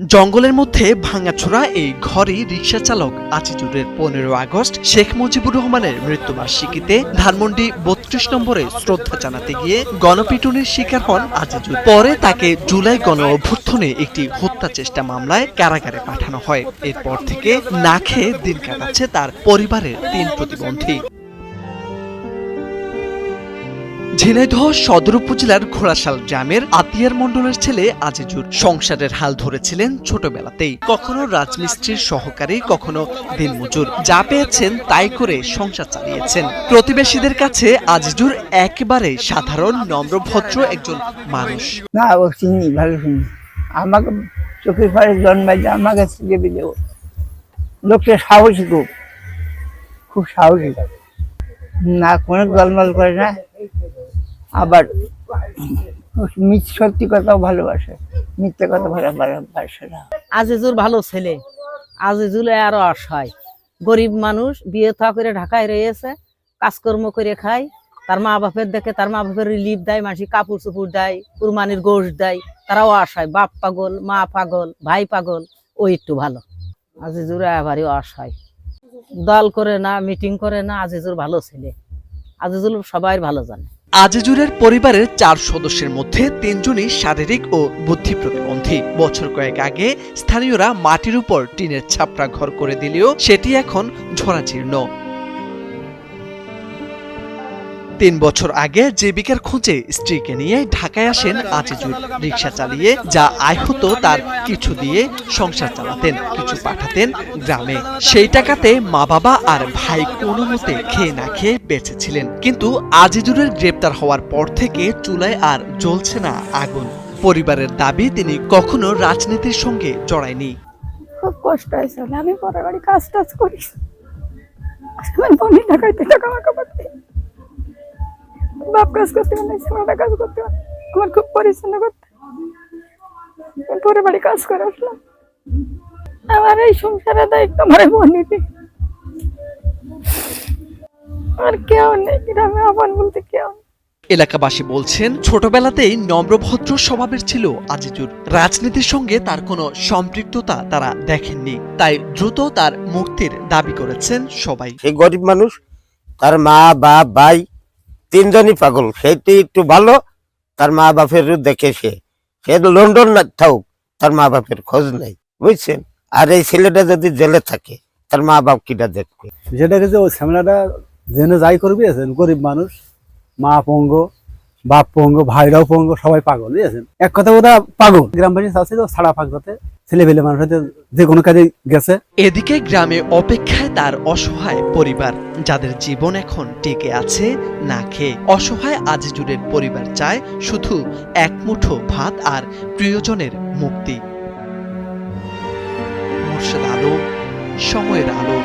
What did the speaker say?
জঙ্গলের মধ্যে ভাঙাচোরা এই ঘরে রিক্সা চালক আজিজুরের পনেরো আগস্ট শেখ মুজিবুর রহমানের মৃত্যুবার্ষিকীতে ধানমন্ডি বত্রিশ নম্বরে শ্রদ্ধা জানাতে গিয়ে গণপিটুনির শিকার হন আজিজুর। পরে তাকে জুলাই গণ অভ্যুত্থানে একটি হত্যা চেষ্টা মামলায় কারাগারে পাঠানো হয়। এরপর থেকে না খেয়ে দিন কাটাচ্ছে তার পরিবারের তিন প্রতিবন্ধী। ঝিনাইদহ সদর উপজেলার ঘোড়াশাল গ্রামের আতিয়ার মণ্ডলের ছেলে আজিজুর সংসারের হাল ধরেছিলেন ছোটবেলাতেই। কখনো রাজমিস্ত্রির সহকারী, কখনো দিনমজুর। যা পেয়েছেন তাই করে সংসার চালিয়েছেন। প্রতিবেশীদের কাছে আজিজুর একেবারে সাধারণ, নম্রভদ্র একজন মানুষ। না, ও চিনি, ভালো চিনি। আমাকে চোখের ফাড়ে জন্মাইছে আমাকে সিলেবে দেবো লোকটা সাহসী খুব। খুব সাহসী না, কোনো গলমাল করে না। আবার সত্যি কথাও ভালোবাসে, মিথ্যে কথা ভালো ভালোবাসে না। আজিজুর ভালো ছেলে। আজিজুল আরও অসহায়। গরিব মানুষ, বিয়ে থা করে ঢাকায় রয়েছে, কাজকর্ম করে খায়, তার মা বাপের দেখে তার মা বাপের রিলিফ দেয়, মাসি কাপড় চুপুর দেয়, কুরবানির গোশ দেয়, তারাও অসহায়। বাপ পাগল, মা পাগল, ভাই পাগল, ও একটু ভালো। আজিজুর এবারই অসহায়। দল করে না, মিটিং করে না, আজিজুর ভালো ছেলে। আজিজুল সবাই ভালো জানে। আজিজুরের পরিবারের চার সদস্যের মধ্যে তিনজনই শারীরিক ও বুদ্ধি প্রতিবন্ধী। বছর কয়েক আগে স্থানীয়রা মাটির উপর টিনের ছাপড়া ঘর করে দিলেও সেটি এখন ঝরাজীর্ণ তিন বছর আগে জীবিকার খোঁজে স্ত্রীকে নিয়ে ঢাকায় আসেন আজিজুর রিক্সা চালিয়ে, যা আয় হতো তার কিছু দিয়ে সংসার চালাতেন, কিছু পাঠাতেন গ্রামে। সেই টাকাতে মা বাবা আর ভাই কোনো মতে খেয়ে না খেয়ে বেঁচেছিলেন কিন্তু আজিজুরের গ্রেপ্তার হওয়ার পর থেকে চুলায় আর জ্বলছে না আগুন। পরিবারের দাবি তিনি কখনো রাজনীতির সঙ্গে জড়ায়নি। খুব কষ্ট আমি পরের বাড়ি কাজ টাজ করি। বোনের টাকাইতে টাকা মাকা বাপ কাজ করতে পারে ছেলেটা কাজ করতে পারে আমার খুব পরিচ্ছন্ন করতে। আমি পরের বাড়ি কাজ করে আসলাম। আমার এই সংসারের দায়িত্ব আমার বোনেরই। আর কেউ নেই গ্রামে আপন বলতে কেউ এলাকাবাসী বলছেন ছোটবেলাতেই নম্রভদ্র স্বভাবের ছিল আজিজুর। রাজনীতির সঙ্গে তার কোনো সম্পৃক্ততা তারা দেখেননি। তাই দ্রুত তার মুক্তির দাবি করেছেন সবাই। সে গরিব মানুষ তার মা বাপ ভাই তিনজনই পাগল। সেইটি একটু ভালো, তার মা বাপের দেখে সে। সে লন্ডন না থাকুক তার মা বাপের খোঁজ নেই, বুঝছেন? আর এই ছেলেটা যদি জেলে থাকে, তার মা বাপ কিটা দেখবে? যেটাকে যে ওই ঝামেলাটা জেনে যাই করবি আছেন গরিব মানুষ, মা পঙ্গ, বাপ পঙ্গ, ভাইরাও পঙ্গ, সবাই পাগল, বুঝেছেন? এক কথা ওরা পাগল। গ্রামবাসী চাচ্ছিল ছাড়া যাতে ছেলে পেলে মানুষ যে কোনো কাজে গেছে। এদিকে গ্রামে অপেক্ষায় তার অসহায় পরিবার, যাদের জীবন এখন টিকে আছে না খেয়ে। অসহায় আজিজুরের পরিবার চায় শুধু এক মুঠো ভাত আর প্রিয়জনের মুক্তি। মুর্শিদ আলো সময়ের আলো।